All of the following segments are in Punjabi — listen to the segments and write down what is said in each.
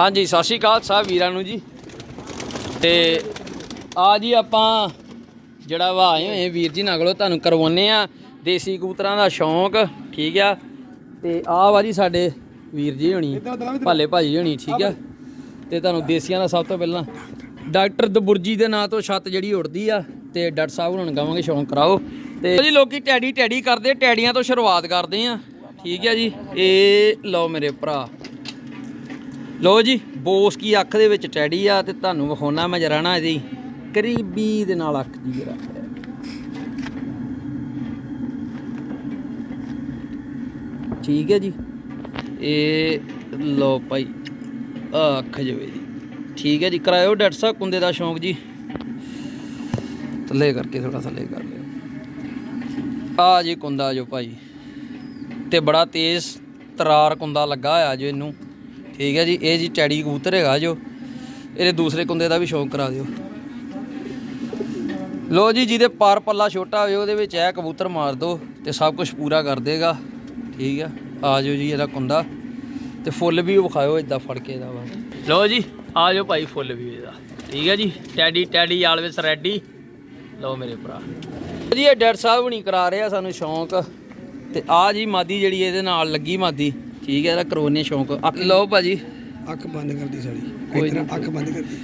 ਹਾਂਜੀ ਸਤਿ ਸ਼੍ਰੀ ਅਕਾਲ ਸਾਹਿਬ ਵੀਰਾਂ ਨੂੰ ਜੀ। ਤੇ ਆ ਜੀ ਆਪਾਂ ਜਿਹੜਾ ਵਾ ਆਏ ਹੋਏ ਵੀਰ ਜੀ ਨਾਲ ਕੋਲੋਂ ਤੁਹਾਨੂੰ ਕਰਵਾਉਨੇ ਆ ਦੇਸੀ ਕਬੂਤਰਾਂ ਦਾ ਸ਼ੌਂਕ ਠੀਕ ਆ? ਤੇ ਆ ਵਾ ਜੀ ਸਾਡੇ ਵੀਰ ਜੀ ਹੋਣੀ ਭਾਲੇ ਭਾਜੀ ਹੋਣੀ ਠੀਕ ਆ? ਤੇ ਤੁਹਾਨੂੰ ਦੇਸੀਆਂ ਦਾ ਸਭ ਤੋਂ ਪਹਿਲਾਂ ਡਾਕਟਰ ਦਬੁਰਜੀ ਦੇ ਨਾਂ ਤੋਂ ਛੱਤ ਜਿਹੜੀ ਉੜਦੀ ਆ ਤੇ ਡਾਕਟਰ ਸਾਹਿਬ ਹੁਣ ਕਹਾਂਗੇ ਸ਼ੌਂਕ ਕਰਾਓ। ਤੇ ਜੀ ਲੋਕੀ ਟੈਡੀ ਟੈਡੀ ਕਰਦੇ ਟੈਡੀਆਂ ਤੋਂ ਸ਼ੁਰੂਆਤ ਕਰਦੇ ਆ ਠੀਕ ਆ ਜੀ? ਇਹ ਲਓ ਮੇਰੇ ਭਰਾ। ਲੋ ਜੀ, ਬੋਸ ਕੀ ਅੱਖ ਦੇ ਵਿੱਚ ਟੈਡੀ ਆ ਤੇ ਤੁਹਾਨੂੰ ਵਿਖਾਉਣਾ ਮੈਂ ਜਰਾ ਨਾ ਇਹਦੀ ਕਰੀਬੀ ਦੇ ਨਾਲ ਅੱਖ ਦੀ ਜਰਾ। ਠੀਕ ਹੈ ਜੀ। ਇਹ ਲੋ ਭਾਈ ਅੱਖ ਜਵੇ ਦੀ ਠੀਕ ਹੈ ਜੀ, ਕਰਾਇਓ ਡਾਕਟਰ ਸਾਹਿਬ ਕੁੰਦੇ ਦਾ ਸ਼ੌਂਕ ਜੀ। ਥੱਲੇ ਕਰਕੇ ਥੋੜਾ ਥੱਲੇ ਕਰ ਲਿਓ। ਆ ਜੀ ਕੁੰਦਾ ਜੋ ਭਾਈ, ਤੇ ਬੜਾ ਤੇਜ਼ ਤਰਾਰ ਕੁੰਦਾ ਲੱਗਾ ਹੋਇਆ ਜੋ ਇਹਨੂੰ। ਠੀਕ ਹੈ ਜੀ, ਇਹ ਜੀ ਟੈਡੀ ਕਬੂਤਰ ਹੈਗਾ ਜੋ, ਇਹਦੇ ਦੂਸਰੇ ਕੁੰਦੇ ਦਾ ਵੀ ਸ਼ੌਂਕ ਕਰਾ ਦਿਓ। ਲੋ ਜੀ, ਜਿਹਦੇ ਪਰ ਪੱਲਾ ਛੋਟਾ ਹੋਵੇ, ਉਹਦੇ ਵਿੱਚ ਇਹ ਕਬੂਤਰ ਮਾਰ ਦਿਓ ਤੇ ਸਭ ਕੁਝ ਪੂਰਾ ਕਰ ਦੇਗਾ। ਠੀਕ ਆ ਆ ਜਾਓ ਜੀ ਇਹਦਾ ਕੁੰਦਾ ਤੇ ਫੁੱਲ ਵੀ ਵਿਖਾਇਓ ਇਦਾਂ ਫੜ ਕੇ ਇਹਦਾ ਵਾ। ਲੋ ਜੀ, ਆ ਜਾਓ ਭਾਈ ਫੁੱਲ ਵੀ ਇਹਦਾ। ਠੀਕ ਹੈ ਜੀ, ਟੈਡੀ ਟੈਡੀ ਆਲਵੇਸ ਰੈਡੀ। ਲਓ ਮੇਰੇ ਭਰਾ। ਜੀ, ਇਹ ਡਾਕਟਰ ਸਾਹਿਬ ਨਹੀਂ ਕਰਾ ਰਿਹਾ ਸਾਨੂੰ ਸ਼ੌਂਕ ਤੇ ਆ ਜੀ ਮਾਦੀ ਜਿਹੜੀ ਇਹਦੇ ਨਾਲ ਲੱਗੀ ਮਾਦੀ। ਠੀਕ ਹੈ ਇਹਦਾ ਕਰੋਨੇ ਸ਼ੌਂਕ। ਅੱਖ ਲਓ ਭਾਜੀ। ਅੱਖ ਬੰਦ ਕਰਦੀ ਸਾਡੀ ਕੋਈ ਅੱਖ ਬੰਦ ਕਰਦੀ।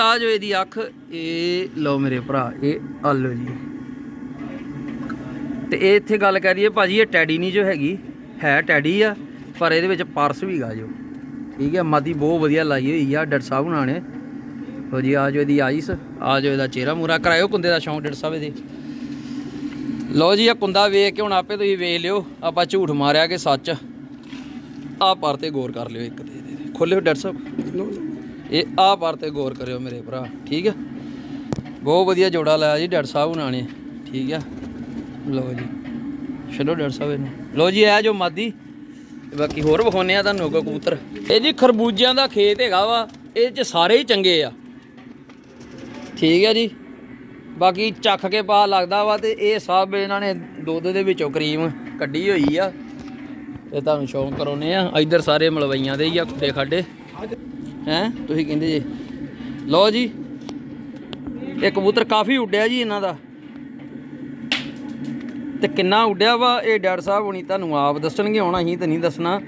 ਆ ਜੋ ਇਹਦੀ ਅੱਖ ਇਹ ਲਓ ਮੇਰੇ ਭਰਾ ਇਹ ਆ ਲਓ ਜੀ। ਤੇ ਇਹ ਇੱਥੇ ਗੱਲ ਕਰ ਰਹੀ ਹੈ ਭਾਜੀ ਇਹ ਟੈਡੀ ਨਹੀਂ ਜੋ ਹੈਗੀ ਹੈ ਟੈਡੀ ਆ ਪਰ ਇਹਦੇ ਵਿੱਚ ਪਰਸ ਵੀ ਗਾ ਜੋ। ਠੀਕ ਹੈ ਮਾਦੀ ਬਹੁਤ ਵਧੀਆ ਲਾਈ ਹੋਈ ਆ ਡਾਕਟਰ ਸਾਹਿਬ ਹੁਣਾਂ ਨੇ। ਹੋ ਜੀ ਆ ਜੋ ਇਹਦੀ ਆਈਸ ਆ ਜੋ ਇਹਦਾ ਚਿਹਰਾ ਮੂਰਾ। ਕਰਾਇਓ ਕੁੰਦੇ ਦਾ ਸ਼ੌਂਕ ਡਾਕਟਰ ਸਾਹਿਬ ਇਹਦੇ। ਲਓ ਜੀ ਇਹ ਕੁੰਦਾ ਵੇਖ ਕੇ ਹੁਣ ਆਪੇ ਤੁਸੀਂ ਵੇਖ ਲਿਓ ਆਪਾਂ ਝੂਠ ਮਾਰਿਆ ਕਿ ਸੱਚ। ਆ ਪਰ ਤੇ ਗੌਰ ਕਰ ਲਿਓ ਇੱਕ ਤੇ। ਖੋਲਿਓ ਡਾਕਟਰ ਸਾਹਿਬ। ਇਹ ਆਹ ਪਰ ਤੇ ਗੌਰ ਕਰਿਓ ਮੇਰੇ ਭਰਾ ਠੀਕ ਹੈ ਬਹੁਤ ਵਧੀਆ ਜੋੜਾ ਲਾਇਆ ਜੀ ਡਾਕਟਰ ਸਾਹਿਬ ਹੁਣਾਂ ਨੇ ਠੀਕ ਹੈ ਲਓ ਜੀ। ਚਲੋ ਡਾਕਟਰ ਸਾਹਿਬ ਇਹਨੂੰ। ਲਓ ਜੀ ਇਹ ਜੋ ਮਾਦੀ ਬਾਕੀ ਹੋਰ ਵਿਖਾਉਨੇ ਆ ਤੁਹਾਨੂੰ ਅੱਗੋਂ ਕਬੂਤਰ। ਇਹ ਜੀ ਖਰਬੂਜਿਆਂ ਦਾ ਖੇਤ ਹੈਗਾ ਵਾ ਇਹ ਚ ਸਾਰੇ ਹੀ ਚੰਗੇ ਆ। ਠੀਕ ਹੈ ਜੀ? ਬਾਕੀ ਚੱਖ ਕੇ ਪਾ ਲੱਗਦਾ ਵਾ ਤੇ ਇਹ ਸਭ ਇਹਨਾਂ ਨੇ ਦੁੱਧ ਦੇ ਵਿੱਚੋਂ ਕਰੀਮ ਕੱਢੀ ਹੋਈ ਆ। ਇਹ ਤੁਹਾਨੂੰ ਸ਼ੌਂਕ ਕਰਾਉਨੇ ਆ। ਇੱਧਰ ਸਾਰੇ ਮਲਵਈਆਂ ਦੇ ਹੀ ਆ ਖੁੱਡੇ ਖਾਡੇ। ਹੈਂ? ਤੁਸੀਂ ਕਹਿੰਦੇ ਜੀ। ਲਓ ਜੀ। ਇਹ ਕਬੂਤਰ ਕਾਫੀ ਉੱਡਿਆ ਜੀ ਇਹਨਾਂ ਦਾ। ਤੇ ਕਿੰਨਾ ਉੱਡਿਆ ਵਾ ਇਹ ਡਾਕਟਰ ਸਾਹਿਬ ਹੁਣੀ ਤੁਹਾਨੂੰ ਆਪ ਦੱਸਣਗੇ ਹੁਣ ਅਸੀਂ ਤਾਂ ਨਹੀਂ ਦੱਸਣਾ।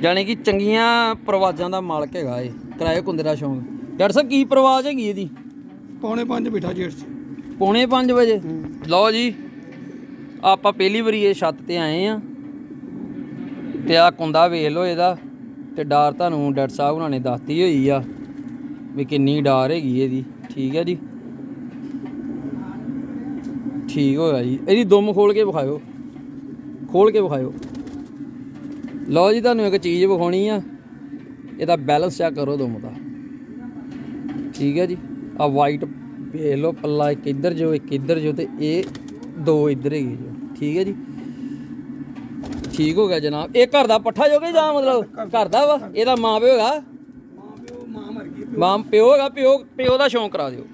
ਜਾਣੀ ਕਿ ਚੰਗੀਆਂ ਪ੍ਰਵਾਜ਼ਾਂ ਦਾ ਮਾਲਕ ਹੈਗਾ ਇਹ। ਕਿਰਾਏ ਕੁੰਦੇ ਦਾ ਸ਼ੌਂਕ। ਡਾਕਟਰ ਸਾਹਿਬ ਕੀ ਪ੍ਰਵਾਜ਼ ਹੈਗੀ ਇਹਦੀ? ਪੌਣੇ 5 ਬੈਠਾ ਜੇਠ ਪੌਣੇ 5 ਵਜੇ? ਲਓ ਜੀ। ਆਪਾਂ ਪਹਿਲੀ ਵਾਰੀ ਇਹ ਛੱਤ ਤੇ ਆਏ ਆ। ਤੇ ਆ ਕੁੰਦਾ ਵੇਖ ਲਓ ਇਹਦਾ ਤੇ ਡਾਰ ਤੁਹਾਨੂੰ ਡਾਕਟਰ ਸਾਹਿਬ ਉਹਨਾਂ ਨੇ ਦੱਸਤੀ ਹੋਈ ਆ ਵੀ ਕਿੰਨੀ ਡਾਰ ਹੈਗੀ ਇਹਦੀ, ਠੀਕ ਹੈ ਜੀ? ਠੀਕ ਹੋਇਆ ਜੀ। ਇਹਦੀ ਦੁਮ ਖੋਲ ਕੇ ਵਿਖਾਇਓ। ਖੋਲ ਕੇ ਵਿਖਾਇਓ। ਲਓ ਜੀ, ਤੁਹਾਨੂੰ ਇੱਕ ਚੀਜ਼ ਵਿਖਾਉਣੀ ਆ। ਇਹਦਾ ਬੈਲੈਂਸ ਚੈੱਕ ਕਰੋ ਦੁਮ ਦਾ। ਠੀਕ ਹੈ ਜੀ? ਆ ਵਾਈਟ ਵੇਖ ਲਓ, ਪੱਲਾ ਇੱਕ ਇੱਧਰ ਜੋ, ਇੱਕ ਇੱਧਰ ਜੋ ਤੇ ਇਹ ਦੋ ਇੱਧਰ ਹੈਗੇ ਜੋ। ਠੀਕ ਹੈ ਜੀ? ਠੀਕ ਹੋ ਗਿਆ ਜਨਾਬ। ਇਹ ਘਰ ਦਾ ਪੱਠਾ ਜੋਗੇ ਜਾਂ ਮਤਲਬ ਘਰ ਦਾ ਵਾ? ਇਹਦਾ ਮਾਂ ਪਿਓ ਹੈਗਾ? ਮਾਂ ਪਿਓ ਹੈਗਾ, ਪਿਓ ਪਿਓ ਦਾ ਸ਼ੌਂਕ ਕਰਾ ਦਿਓ।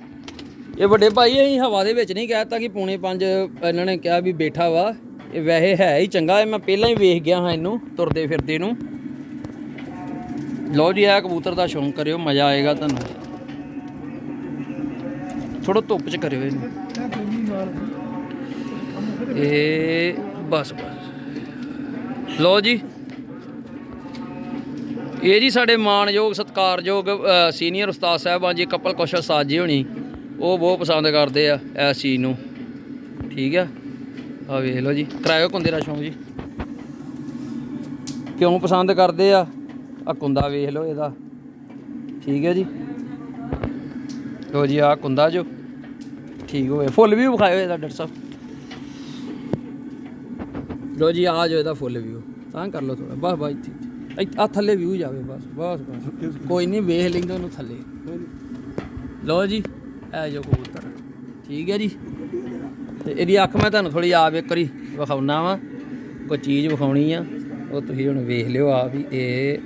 ਇਹ ਵੱਡੇ ਭਾਈ ਅਸੀਂ ਹਵਾ ਦੇ ਵਿੱਚ ਨਹੀਂ ਕਹਿਤਾ ਕਿ ਪੂਣੇ ਪੰਜ ਇਹਨਾਂ ਨੇ ਕਿਹਾ ਵੀ ਬੈਠਾ ਵਾ। ਇਹ ਵੈਸੇ ਹੈ ਹੀ ਚੰਗਾ, ਇਹ ਮੈਂ ਪਹਿਲਾਂ ਹੀ ਵੇਖ ਗਿਆ ਹਾਂ ਇਹਨੂੰ, ਤੁਰਦੇ ਫਿਰਦੇ ਨੂੰ। ਲਓ ਜੀ ਇਹ ਕਬੂਤਰ ਦਾ ਸ਼ੌਂਕ ਕਰਿਓ, ਮਜ਼ਾ ਆਏਗਾ ਤੁਹਾਨੂੰ। ਥੋੜਾ ਧੁੱਪ ਚ ਕਰਿਓ ਇਹਨੂੰ। ਇਹ ਬਸ ਬਸ। ਲਓ ਜੀ। ਇਹ ਜੀ ਸਾਡੇ ਮਾਣਯੋਗ, ਸਤਿਕਾਰਯੋਗ ਸੀਨੀਅਰ ਉਸਤਾਦ ਸਾਹਿਬਾਨ ਜੀ, ਕਪਲ ਕੌਸ਼ਲ ਸਾਜ ਜੀ ਹੋਣੀ। ਉਹ ਬਹੁਤ ਪਸੰਦ ਕਰਦੇ ਆ ਇਸ ਚੀਜ਼ ਨੂੰ। ਠੀਕ ਆ? ਆ ਵੇਖ ਲਓ ਜੀ। ਕਰਾਇਓ ਕੁੰਦੇ ਦਾ ਸ਼ੌਂਕ ਜੀ। ਕਿਉਂ ਪਸੰਦ ਕਰਦੇ ਆ? ਆ ਕੁੰਦਾ ਵੇਖ ਲਓ ਇਹਦਾ। ਠੀਕ ਹੈ ਜੀ। ਲੋ ਜੀ ਆ ਕੁੰਦਾ ਜੋ। ਠੀਕ ਹੋਵੇ। ਫੁੱਲ ਵੀ ਵਿਖਾਇਓ ਇਹਦਾ, ਡਾਕਟਰ ਸਾਹਿਬ। ਲੋ ਜੀ ਆ ਜੋ ਇਹਦਾ ਫੁੱਲ ਵੀ ਤਾਂ ਕਰ ਲਓ ਥੋੜਾ ਬਸ ਬਸ ਇੱਥੇ ਇੱਥੇ- ਆ ਥੱਲੇ ਵਿਊ ਜਾਵੇ ਬਸ ਬਸ ਬਸ। ਕੋਈ ਨਹੀਂ ਵੇਖ ਲੈਂਦੇ ਉਹਨੂੰ ਥੱਲੇ। ਲੋ ਜੀ ਇਹ ਜੋ ਕਬੂਤਰ। ਠੀਕ ਹੈ ਜੀ। ਤੇ ਇਹਦੀ ਅੱਖ ਮੈਂ ਤੁਹਾਨੂੰ ਥੋੜੀ ਆਪ ਇੱਕ ਵਾਰੀ ਵਿਖਾਉਣਾ ਵਾ। ਕੋਈ ਚੀਜ਼ ਵਿਖਾਉਣੀ ਆ ਉਹ ਤੁਸੀਂ ਹੁਣ ਵੇਖ ਲਿਓ ਆ ਵੀ। ਇਹ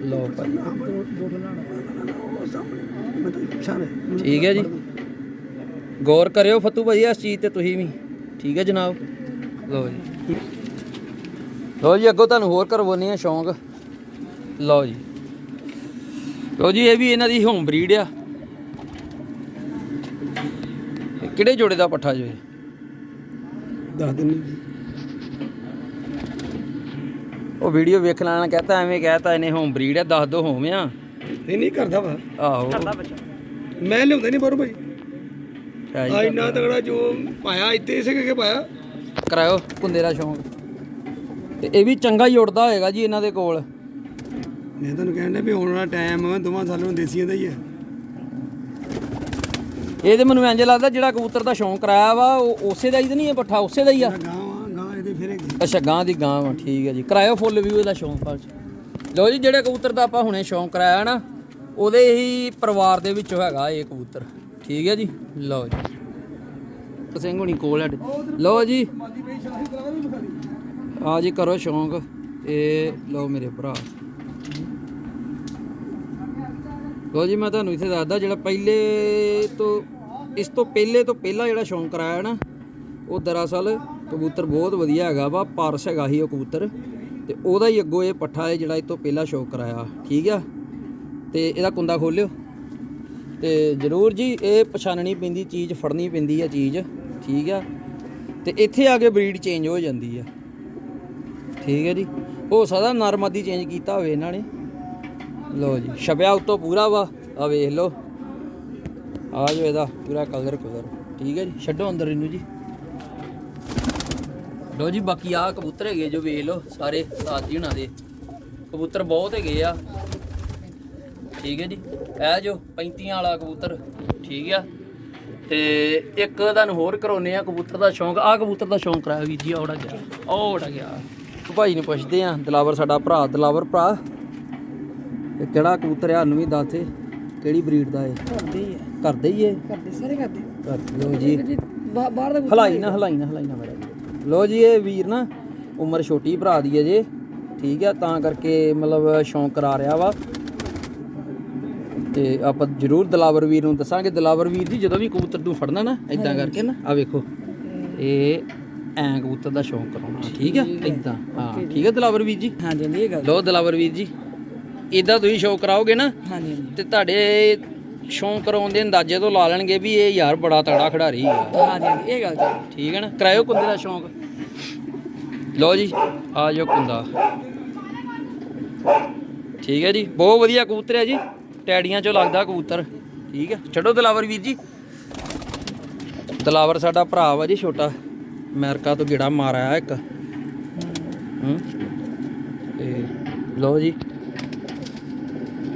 ਲੋ ਭਾਈ। ਠੀਕ ਹੈ ਜੀ। ਗੌਰ ਕਰਿਓ ਫਤੂ ਭਾਈ ਇਸ ਚੀਜ਼ ਤੇ ਤੁਸੀਂ ਵੀ। ਠੀਕ ਹੈ ਜਨਾਬ। ਲਓ ਜੀ। ਲਓ ਜੀ ਅੱਗੋਂ ਤੁਹਾਨੂੰ ਹੋਰ ਕਰਵਾਉਣੀ ਆ ਸ਼ੌਂਕ। ਲਓ ਜੀ। ਲੋ ਜੀ ਇਹ ਵੀ ਇਹਨਾਂ ਦੀ ਹੋਮ ਬਰੀਡ ਆ। ਕਿਹੜੇ ਜੋੜੇ ਦਾ ਪੱਠਾ ਜੋ ਇਹ? ਦੱਸ ਦਿਨ ਉਹ ਵੀਡੀਓ ਵੇਖਣ ਵਾਲਾ ਕਹਤਾ ਐਵੇਂ ਕਹਤਾ ਇਹਨੇ ਹੋਮ ਬਰੀਡ ਆ ਦੱਸ ਦੋ ਹੋਮ ਆ। ਨਹੀਂ ਨਹੀਂ ਕਰਦਾ ਵਾ। ਆਹੋ। ਮੈਂ ਲਿਆਉਂਦਾ ਨਹੀਂ ਬਾਹਰੋਂ ਭਾਈ। ਆ ਇੰਨਾ ਤਗੜਾ ਜੋ ਪਾਇਆ ਇੱਥੇ ਇਸੇ ਕਰਕੇ ਪਾਇਆ। ਕਰਾਇਓ ਕੁੰਦੇ ਦਾ ਸ਼ੌਂਕ। ਤੇ ਇਹ ਵੀ ਚੰਗਾ ਹੀ ਉੜਦਾ ਹੋਏਗਾ ਜੀ ਇਹਨਾਂ ਦੇ ਕੋਲ। ਮੈਂ ਤੁਹਾਨੂੰ ਕਹਿਣ ਡਿਆ ਵੀ ਆਉਣ ਵਾਲਾ ਟਾਈਮ ਦੋਵਾਂ ਸਾਲਾਂ ਨੂੰ ਦੇਸੀਆਂ ਦਾ ਹੀ ਹੈ ਇਹ ਤੇ ਮੈਨੂੰ ਇੰਜ ਲੱਗਦਾ ਜਿਹੜਾ ਕਬੂਤਰ ਦਾ ਸ਼ੌਂਕ ਕਰਾਇਆ ਵਾ ਉਹ ਉਸੇ ਦਾ ਹੀ ਤਾਂ ਨਹੀਂ ਇਹ ਪੱਠਾ ਉਸੇ ਦਾ ਹੀ ਆ। ਗਾਂ ਵਾ ਗਾਂ ਇਹਦੇ ਫਿਰੇਗੀ ਅੱਛਾ ਗਾਂ ਦੀ ਗਾਂ ਵਾ ਠੀਕ ਹੈ ਜੀ। ਕਰਾਇਓ ਫੁੱਲ ਵੀਊ ਇਹਦਾ ਸ਼ੌਂਕ ਪਾਲ ਲਓ ਜੀ ਜਿਹੜੇ ਕਬੂਤਰ ਦਾ ਆਪਾਂ ਹੁਣੇ ਸ਼ੌਂਕ ਕਰਾਇਆ ਨਾ ਉਹਦੇ ਹੀ ਪਰਿਵਾਰ ਦੇ ਵਿੱਚੋਂ ਹੈਗਾ ਇਹ ਕਬੂਤਰ। ਠੀਕ ਹੈ ਜੀ? ਲਓ ਜੀ। ਸਿੰਘ ਹੁਣੀ ਕੋਲ ਹੈ ਲਓ ਜੀ। ਆ ਜੀ ਕਰੋ ਸ਼ੌਂਕ। ਇਹ ਲਓ ਮੇਰੇ ਭਰਾ। ਲਓ ਜੀ, ਮੈਂ ਤੁਹਾਨੂੰ ਇੱਥੇ ਦੱਸਦਾ, ਜਿਹੜਾ ਪਹਿਲੇ ਤੋਂ, ਇਸ ਤੋਂ ਪਹਿਲੇ ਤੋਂ ਪਹਿਲਾਂ ਜਿਹੜਾ ਸ਼ੌਂਕ ਕਰਾਇਆ ਨਾ, ਉਹ ਦਰਅਸਲ ਕਬੂਤਰ ਬਹੁਤ ਵਧੀਆ ਹੈਗਾ ਵਾ, ਪਾਰਸ ਹੈਗਾ ਹੀ ਉਹ ਕਬੂਤਰ। ਤੇ ਉਹਦਾ ਹੀ ਅੱਗੋਂ ਇਹ ਪੱਠਾ ਹੈ ਜਿਹੜਾ ਇਹ ਤੋਂ ਪਹਿਲਾਂ ਸ਼ੌਂਕ ਕਰਾਇਆ, ਠੀਕ ਆ? ਤੇ ਇਹਦਾ ਕੁੰਦਾ ਖੋਲਿਓ। ਤੇ ਜ਼ਰੂਰ ਜੀ, ਇਹ ਪਛਾਣਨੀ ਪੈਂਦੀ, ਚੀਜ਼ ਫੜਨੀ ਪੈਂਦੀ ਆ ਚੀਜ਼, ਠੀਕ ਆ? ਤੇ ਇੱਥੇ ਆ ਕੇ ਬਰੀਡ ਚੇਂਜ ਹੋ ਜਾਂਦੀ ਆ। ਠੀਕ ਹੈ ਜੀ। ਹੋ ਸਕਦਾ ਨਰਮਾਦੀ ਚੇਂਜ ਕੀਤਾ ਹੋਵੇ ਇਹਨਾਂ ਨੇ। ਲੋ ਜੀ, ਛਪਿਆ ਉੱਤੋਂ ਪੂਰਾ ਵਾ। ਆ ਵੇਖ ਲਓ। ਆ ਜੋ ਇਹਦਾ ਪੂਰਾ ਕਲਰ ਕਲਰ ਠੀਕ ਹੈ ਜੀ, ਛੱਡੋ ਅੰਦਰ ਇਹਨੂੰ ਜੀ। ਲਓ ਜੀ, ਬਾਕੀ ਆ ਕਬੂਤਰ ਹੈਗੇ ਜੋ ਵੇਖ ਲਓ, ਸਾਰੇ ਸਾਥੀ ਹੁਣਾਂ ਦੇ। ਕਬੂਤਰ ਬਹੁਤ ਹੈਗੇ ਆ। ਠੀਕ ਹੈ ਜੀ, ਇਹ ਜੋ 35 ਵਾਲਾ ਕਬੂਤਰ, ਠੀਕ ਆ। ਤੇ ਇੱਕ ਤੁਹਾਨੂੰ ਹੋਰ ਕਰਾਉਨੇ ਆ ਕਬੂਤਰ ਦਾ ਸ਼ੌਂਕ। ਆ ਕਬੂਤਰ ਦਾ ਸ਼ੌਂਕ ਕਰਾਇਆ ਵੀਰ ਜੀ ਆ ਗਿਆ। ਉਹ ਗਿਆ। ਭਾਈ ਨੂੰ ਪੁੱਛਦੇ ਆ ਦਲਾਵਰ ਸਾਡਾ ਭਰਾ ਦਲਾਵਰ ਭਰਾ। ਇਹ ਕਿਹੜਾ ਕਬੂਤਰ ਆ ਨੂੰ ਵੀ ਦੱਸ ਕਿਹੜੀ ਬਰੀਡ ਦਾ ਇਹ? ਕਰਦੇ ਹੀ ਹੈ ਕਰਦੇ ਹੀ ਕਰਦੇ ਸਾਰੇ ਕਰਦੇ। ਕਰ ਲੋ ਜੀ। ਬਾਹਰ ਦਾ ਹਲਾਈ ਨਾ ਹਲਾਈ ਨਾ ਹਲਾਈ ਨਾ ਮੇਰਾ ਲੋ ਜੀ ਇਹ ਵੀਰ ਨਾ ਉਮਰ ਛੋਟੀ ਭਰਾ ਦੀ ਹੈ ਜੇ। ਠੀਕ ਆ ਤਾਂ ਕਰਕੇ ਮਤਲਬ ਸ਼ੌਂਕ ਕਰਾ ਰਿਹਾ ਵਾ। ਤੇ ਆਪਾਂ ਜਰੂਰ ਦਲਾਵਰ ਵੀਰ ਨੂੰ ਦੱਸਾਂਗੇ। ਦਲਾਵਰ ਵੀਰ ਜੀ ਜਦੋਂ ਵੀ ਕਬੂਤਰ ਨੂੰ ਫੜਨਾ ਨਾ ਇਦਾਂ ਕਰਕੇ ਨਾ ਆ ਵੇਖੋ। ਇਹ ਐਂ ਕਬੂਤਰ ਦਾ ਸ਼ੌਂਕ ਕਰਾਉਣਾ ਠੀਕ ਆ ਇਦਾਂ ਹਾਂ? ਠੀਕ ਆ ਦਲਾਵਰ ਵੀਰ ਜੀ? ਹਾਂਜੀ ਹਾਂਜੀ ਇਹ ਗੱਲ ਲੋ ਦਲਾਵਰ ਵੀਰ ਜੀ ਇਦਾਂ ਤੁਸੀਂ ਸ਼ੌਂਕ ਕਰਾਓਗੇ ਨਾ ਹਾਂਜੀ ਤੇ ਤੁਹਾਡੇ ਸ਼ੌਂਕ ਕਰਾਉਣ ਦੇ ਅੰਦਾਜ਼ੇ ਤੋਂ ਲਾ ਲੈਣਗੇ ਵੀ ਇਹ ਯਾਰ ਬੜਾ ਤੜਾ ਖਿਡਾਰੀ ਆ। ਹਾਂਜੀ ਇਹ ਗੱਲ ਠੀਕ ਹੈ ਨਾ? ਕਰਾਇਓ ਕੁੰਦੇ ਦਾ ਸ਼ੌਂਕ। ਲਓ ਜੀ ਆ ਜਾਓ ਕੁੰਦਾ। ਠੀਕ ਹੈ ਜੀ ਬਹੁਤ ਵਧੀਆ ਕਬੂਤਰ ਹੈ ਜੀ। ਟੈਡੀਆਂ ਚੋਂ ਲੱਗਦਾ ਕਬੂਤਰ। ਠੀਕ ਹੈ? ਛੱਡੋ ਦਲਾਵਰ ਵੀਰ ਜੀ। ਦਲਾਵਰ ਸਾਡਾ ਭਰਾ ਵਾ ਜੀ ਛੋਟਾ। ਅਮਰੀਕਾ ਤੋਂ ਗੇੜਾ ਮਾਰ ਆਇਆ ਇੱਕ। ਹੂੰ। ਤੇ ਲਓ ਜੀ।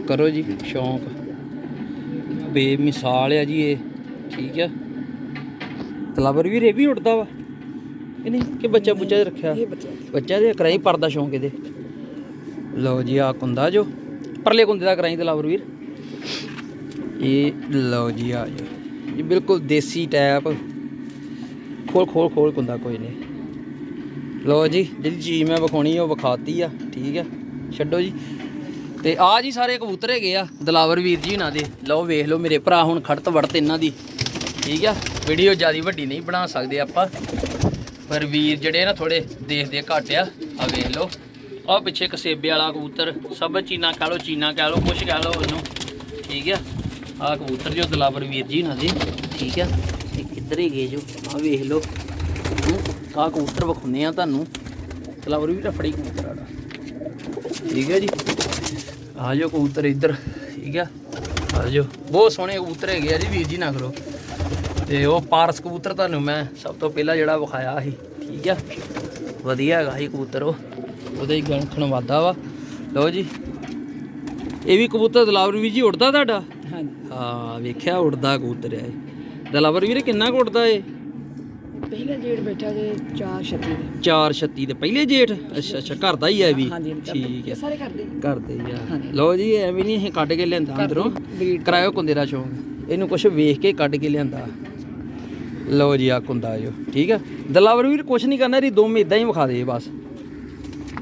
ਕਰੋ ਜੀ ਸ਼ੌਂਕ। ਬੇਮਿਸਾਲ ਆ ਜੀ ਇਹ। ਠੀਕ ਆ। ਤਲਾਵਰ ਵੀ ਰੇ ਵੀ ਉੱਡਦਾ ਵਾ। ਇਹ ਨਹੀਂ ਕਿ ਬੱਚਾ ਬੁੱਚਾ ਰੱਖਿਆ। ਬੱਚਾ। ਦੇ ਕਰਾਈ ਪਰਦਾ ਸ਼ੌਂਕ ਇਹਦੇ। ਲਓ ਜੀ ਆ ਕੁੰਦਾ ਜੋ। ਪਰਲੇ ਕੁੰਦੇ ਦਾ ਕਰਾਈ ਤਲਾਵਰ ਵੀਰ ਇਹ ਲਓ ਜੀ ਆ ਜੋ ਇਹ ਬਿਲਕੁਲ ਦੇਸੀ ਟੈਪ ਖੋਲ ਖੋਲ ਖੋਲ ਕੁੰਦਾ ਕੋਈ ਨਹੀਂ। ਲਓ ਜੀ, ਜਿਹੜੀ ਚੀਜ਼ ਮੈਂ ਵਿਖਾਉਣੀ ਉਹ ਵਿਖਾਤੀ ਆ, ਠੀਕ ਆ। ਛੱਡੋ ਜੀ। ਤੇ ਆ ਜੀ ਸਾਰੇ ਕਬੂਤਰ ਹੈਗੇ ਆ, ਦਲਾਵਰ ਵੀਰ ਜੀ ਉਹਨਾਂ ਦੇ। ਲਓ, ਵੇਖ ਲਓ ਮੇਰੇ ਭਰਾ, ਹੁਣ ਖੜਤ ਵੜਤ ਇਹਨਾਂ ਦੀ। ਠੀਕ ਆ ਵੀਡੀਓ ਜ਼ਿਆਦਾ ਵੱਡੀ ਨਹੀਂ ਬਣਾ ਸਕਦੇ ਆਪਾਂ। ਪਰ ਵੀਰ ਜਿਹੜੇ ਨਾ ਥੋੜੇ ਦੇਖਦੇ ਘੱਟ ਆ ਆ ਵੇਖ ਲਓ। ਆ ਪਿੱਛੇ ਕਸੇਬੇ ਵਾਲਾ ਕਬੂਤਰ, ਸਭ ਚੀਨਾ ਕਹ ਲਓ, ਚੀਨਾ ਕਹ ਲਓ, ਕੁਛ ਕਹ ਲਓ ਉਹਨੂੰ। ਠੀਕ ਆ ਆ ਕਬੂਤਰ ਜੋ ਦਲਾਵਰ ਵੀਰ ਜੀ ਉਹਨਾਂ ਦੇ, ਠੀਕ ਆ। ਕਿੱਧਰ ਹੀ ਗਏ ਜੋ। ਆ ਵੇਖ ਲਓ। ਆ ਕਬੂਤਰ ਵਿਖਾਉਂਦੇ ਆ ਤੁਹਾਨੂੰ। ਦਲਾਵਰ ਵੀਰ ਫੜੀ ਕਬੂਤਰ ਆੜਾ ਠੀਕ ਹੈ ਜੀ। ਆ ਜਾਓ ਕਬੂਤਰ ਇੱਧਰ। ਠੀਕ ਆ। ਆ ਜਾਓ। ਬਹੁਤ ਸੋਹਣੇ ਕਬੂਤਰ ਹੈਗੇ ਆ ਜੀ ਵੀਰ ਜੀ ਨਾ ਕਰੋ। ਤੇ ਉਹ ਪਾਰਸ ਕਬੂਤਰ ਤੁਹਾਨੂੰ ਮੈਂ ਸਭ ਤੋਂ ਪਹਿਲਾਂ ਜਿਹੜਾ ਵਿਖਾਇਆ ਸੀ। ਠੀਕ ਆ। ਵਧੀਆ ਹੈਗਾ ਇਹ ਕਬੂਤਰ ਉਹ। ਉਹਦੇ ਹੀ ਗਣ ਖਣਵਾਦਾ ਵਾ। ਲਓ ਜੀ। ਇਹ ਵੀ ਕਬੂਤਰ ਦਲਾਵਰ ਵੀਰ ਜੀ ਉੜਦਾ ਤੁਹਾਡਾ? ਹਾਂ ਵੇਖਿਆ ਉੜਦਾ ਕਬੂਤਰ ਹੈ ਦਲਾਵਰ ਵੀਰ ਕਿੰਨਾ ਉੱਡਦਾ ਏ? ਪਹਿਲੇ ਜੇੜ ਬੈਠਾ ਜੇ 436 ਦੇ। 436 ਦੇ ਪਹਿਲੇ ਜੇਠ? ਅੱਛਾ ਅੱਛਾ ਘਰ ਦਾ ਹੀ ਹੈ ਵੀ। ਹਾਂਜੀ ਠੀਕ ਹੈ। ਸਾਰੇ ਕਰਦੇ ਕਰਦੇ ਹੀ ਆ। ਹਾਂਜੀ। ਲਓ ਜੀ ਐਵੇਂ ਨਹੀਂ ਇਹ ਕੱਢ ਕੇ ਲਿਆਂਦਾ ਅੰਦਰੋਂ। ਕਰਾਇਓ ਕੁੰਦੇ ਦਾ ਸ਼ੌਂਕ। ਇਹਨੂੰ ਕੁਝ ਵੇਖ ਕੇ ਕੱਢ ਕੇ ਲਿਆਂਦਾ। ਲਓ ਜੀ ਆ ਕੁੰਦਾ ਜੋ ਠੀਕ ਆ? ਦਲਾਵਰ ਵੀਰ ਕੁਝ ਨਹੀਂ ਕਰਨਾ ਇਹਦੀ ਦੋਵੇਂ ਇਦਾਂ ਹੀ ਵਿਖਾ ਦੇ ਬਸ।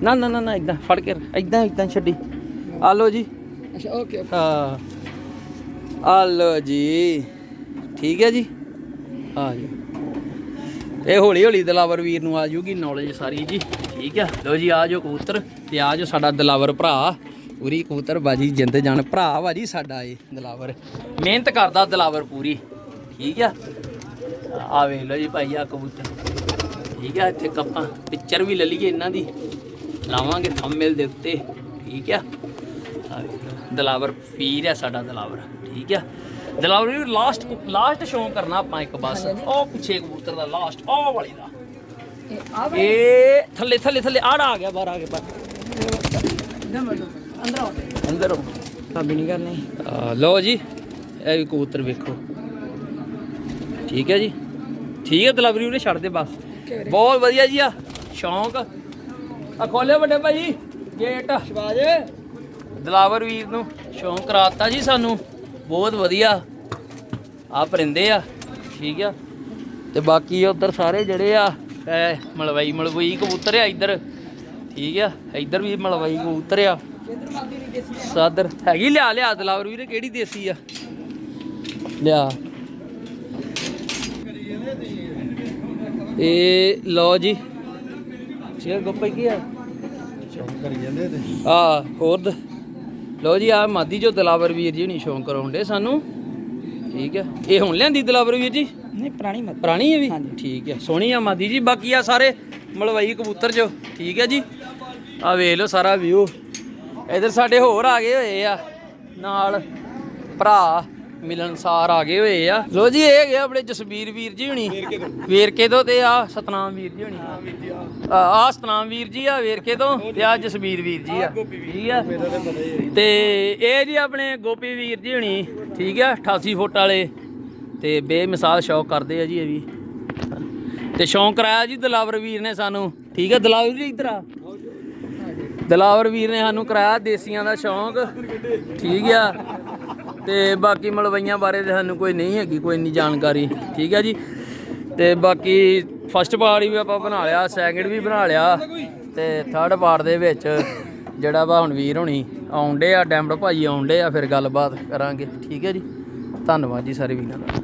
ਨਾ ਨਾ ਨਾ ਨਾ ਇਦਾਂ ਫੜ ਕੇ ਇਦਾਂ ਇਦਾਂ ਛੱਡੀ। ਆ ਲਓ ਜੀ। ਅੱਛਾ ਓਕੇ ਹਾਂ। ਆ ਲਓ ਜੀ। ਠੀਕ ਹੈ ਜੀ? ਆ ਜੀ। ਇਹ ਹੌਲੀ ਹੌਲੀ ਦਲਾਵਰ ਵੀਰ ਨੂੰ ਆ ਜੂਗੀ ਨੌਲੇਜ ਸਾਰੀ ਜੀ। ਠੀਕ ਆ? ਲਓ ਜੀ, ਆ ਜੋ ਕਬੂਤਰ ਤੇ ਆ ਜੋ ਸਾਡਾ ਦਲਾਵਰ ਭਰਾ। ਪੂਰੀ ਕਬੂਤਰ ਬਾਜੀ ਜਿੰਦ ਜਾਨ ਭਰਾ ਬਾਜੀ ਸਾਡਾ ਇਹ ਦਲਾਵਰ। ਮਿਹਨਤ ਕਰਦਾ ਦਲਾਵਰ ਪੂਰੀ। ਠੀਕ ਆ? ਆ ਵੇਖ ਲਓ ਜੀ ਭਾਈ, ਆ ਕਬੂਤਰ। ਠੀਕ ਆ, ਇੱਥੇ ਕੱਪਾਂ ਪਿਕਚਰ ਵੀ ਲੈ ਲਈਏ ਇਹਨਾਂ ਦੀ। ਲਾਵਾਂਗੇ ਥੰਬਨੇਲ ਦੇ ਉੱਤੇ। ਠੀਕ ਆ? ਦਲਾਵਰ ਪੀਰ ਆ ਸਾਡਾ ਦਲਾਵਰ। ਠੀਕ ਆ? ਦਲਾਵਰ ਵੀ ਲਾਸਟ ਲਾਸਟ ਸ਼ੋਅ ਕਰਨਾ ਆਪਾਂ ਇੱਕ ਬਸ। ਉਹ ਪਿੱਛੇ ਕਬੂਤਰ ਦਾ ਲਾਸਟ ਉਹ ਵਾਲੀ ਦਾ। ਇਹ ਥੱਲੇ ਥੱਲੇ ਥੱਲੇ ਆੜਾ ਆ ਗਿਆ ਬਾਹਰ ਆ ਗਿਆ ਬਾਹਰ। ਅੰਦਰ ਆਓ। ਭਾਬੀ ਨਹੀਂ ਕਰਨੀ। ਆ, ਲਓ ਜੀ ਇਹ ਵੀ ਕਬੂਤਰ ਵੇਖੋ। ਠੀਕ ਹੈ ਜੀ? ਠੀਕ ਹੈ ਦਲਵਰੀ ਉਹਨੇ ਛੱਡ ਦੇ ਬਸ। ਬਹੁਤ ਵਧੀਆ ਜੀ ਆ ਸ਼ੌਂਕ। ਆ ਖੋਲਿਓ ਵੱਡੇ ਭਾਈ ਗੇਟ ਸ਼ਬਾਜ ਦਲਾਵਰ ਵੀਰ ਨੂੰ ਸ਼ੌਂਕ ਕਰਾਤਾ ਜੀ ਸਾਨੂੰ। ਬਹੁਤ ਵਧੀਆ। ਆ ਪਰਿੰਦੇ ਆ ਠੀਕ ਆ। ਤੇ ਬਾਕੀ ਉਧਰ ਸਾਰੇ ਜਿਹੜੇ ਆ ਮਲਵਈ ਮਲਵਈ ਕਬੂਤਰ ਆ ਇੱਧਰ ਠੀਕ ਆ। ਇੱਧਰ ਵੀ ਮਲਵਈ ਕਬੂਤਰ ਆ। ਸਾਦਰ ਹੈਗੀ ਲਿਆ ਲਿਆ ਦਲਾਵਰ ਵੀਰ ਕਿਹੜੀ ਦੇਸੀ ਆ? ਲਿਆ। ਇਹ ਲਓ ਜੀ। ਚਿਰ ਗੱਪੇ ਕੀ ਆ? ਸ਼ੌਂਕ ਕਰੀ ਜਾਂਦੇ ਤੇ। ਆ ਹੋਰ ਲਓ ਜੀ ਆ ਮਾਦੀ ਜੋ ਦਲਾਵਰ ਵੀਰ ਜੀ ਨਹੀਂ ਸ਼ੌਂਕ ਕਰਾਉਂਦੇ ਸਾਨੂੰ। ਠੀਕ ਹੈ। ਇਹ ਹੁਣ ਲਿਆਂਦੀ ਦਲਾਵਰ ਵੀਰ ਜੀ? ਨਹੀਂ ਪੁਰਾਣੀ ਮਤ ਪੁਰਾਣੀ ਹੈ ਵੀ? ਹਾਂਜੀ। ਠੀਕ ਹੈ। ਸੋਹਣੀ ਆ ਮਾਦੀ ਜੀ। ਬਾਕੀ ਆ ਸਾਰੇ ਮਲਵਈ ਕਬੂਤਰ ਜੋ। ਠੀਕ ਹੈ ਜੀ। ਆ ਵੇਖ ਲਓ ਸਾਰਾ ਵਿਊ ਇਧਰ ਸਾਡੇ ਹੋਰ ਆ ਗਏ ਹੋਏ ਆ। ਨਾਲ ਭਰਾ। ਮਿਲਣਸਾਰ ਆ ਗਏ ਹੋਏ ਆ। ਲੋ ਜੀ, ਇਹ ਹੈਗੇ ਆਪਣੇ ਜਸਵੀਰ ਵੀਰ ਜੀ ਹੁਣੀ। ਵੇਰਕੇ ਤੋਂ ਤੇ ਆ ਸਤਨਾਮ ਵੀਰ ਜੀ ਹੁਣੀ। ਆ ਸਤਨਾਮ ਵੀਰ ਜੀ ਆ ਵੇਰਕੇ ਤੋਂ ਤੇ ਆ ਜਸਵੀਰ ਵੀਰ ਜੀ ਆ। ਠੀਕ ਆ? ਤੇ ਇਹ ਜੀ ਆਪਣੇ ਗੋਪੀ ਵੀਰ ਜੀ ਹੁਣੀ, ਠੀਕ ਆ 88 ਫੁੱਟ ਵਾਲੇ। ਤੇ ਬੇਮਿਸਾਲ ਸ਼ੌਕ ਕਰਦੇ ਆ ਜੀ ਇਹ ਵੀ। ਤੇ ਸ਼ੌਂਕ ਕਰਾਇਆ ਜੀ ਦਲਾਵਰ ਵੀਰ ਨੇ ਸਾਨੂੰ। ਠੀਕ ਆ, ਦਲਾਵਰ ਜੀ ਇੱਧਰ ਆ। ਦਲਾਵਰ ਵੀਰ ਨੇ ਸਾਨੂੰ ਕਰਾਇਆ ਦੇਸੀਆਂ ਦਾ ਸ਼ੌਂਕ। ਠੀਕ ਆ। ਤੇ ਬਾਕੀ ਮਲਵਈਆਂ ਬਾਰੇ ਤੇ ਸਾਨੂੰ ਕੋਈ ਨਹੀਂ ਹੈਗੀ, ਕੋਈ ਇੰਨੀ ਜਾਣਕਾਰੀ, ਠੀਕ ਹੈ ਜੀ? ਤੇ ਬਾਕੀ ਫਸਟ ਪਾਰਟ ਵੀ ਆਪਾਂ ਬਣਾ ਲਿਆ ਸੈਕਿੰਡ ਵੀ ਬਣਾ ਲਿਆ, ਤੇ ਥਰਡ ਪਾਰਟ ਦੇ ਵਿੱਚ ਜਿਹੜਾ ਵਾ ਹੁਣ ਵੀਰ ਹੋਣੀ ਆਉਂਦੇ ਆ ਡੈਮਡ ਭਾਜੀ ਆਉਂਦੇ ਆ, ਫਿਰ ਗੱਲਬਾਤ ਕਰਾਂਗੇ, ਠੀਕ ਹੈ ਜੀ? ਧੰਨਵਾਦ ਜੀ ਸਾਰੇ ਵੀਰਾਂ ਦਾ।